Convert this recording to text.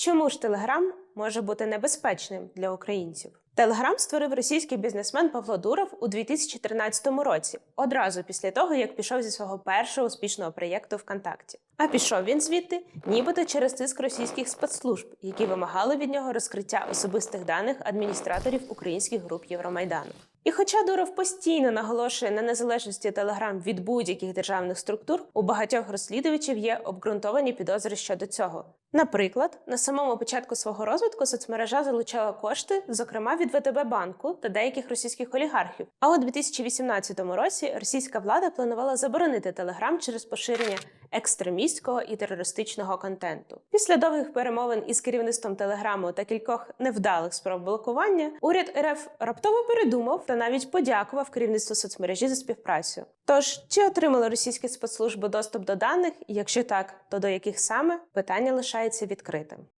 Чому ж Телеграм може бути небезпечним для українців? Телеграм створив російський бізнесмен Павло Дуров у 2013 році, одразу після того, як пішов зі свого першого успішного проєкту ВКонтакті. А пішов він звідти, нібито через тиск російських спецслужб, які вимагали від нього розкриття особистих даних адміністраторів українських груп Євромайдану. І хоча Дуров постійно наголошує на незалежності Телеграм від будь-яких державних структур, у багатьох розслідувачів є обґрунтовані підозри щодо цього. Наприклад, на самому початку свого розвитку соцмережа залучала кошти, зокрема від ВТБ банку та деяких російських олігархів. А у 2018 році російська влада планувала заборонити Телеграм через поширення екстремістського і терористичного контенту. Після довгих перемовин із керівництвом Телеграму та кількох невдалих спроб блокування, уряд РФ раптово передумав та навіть подякував керівництву соцмережі за співпрацю. Тож, чи отримали російські спецслужби доступ до даних? І Якщо так, то до яких саме питання лишається відкритим.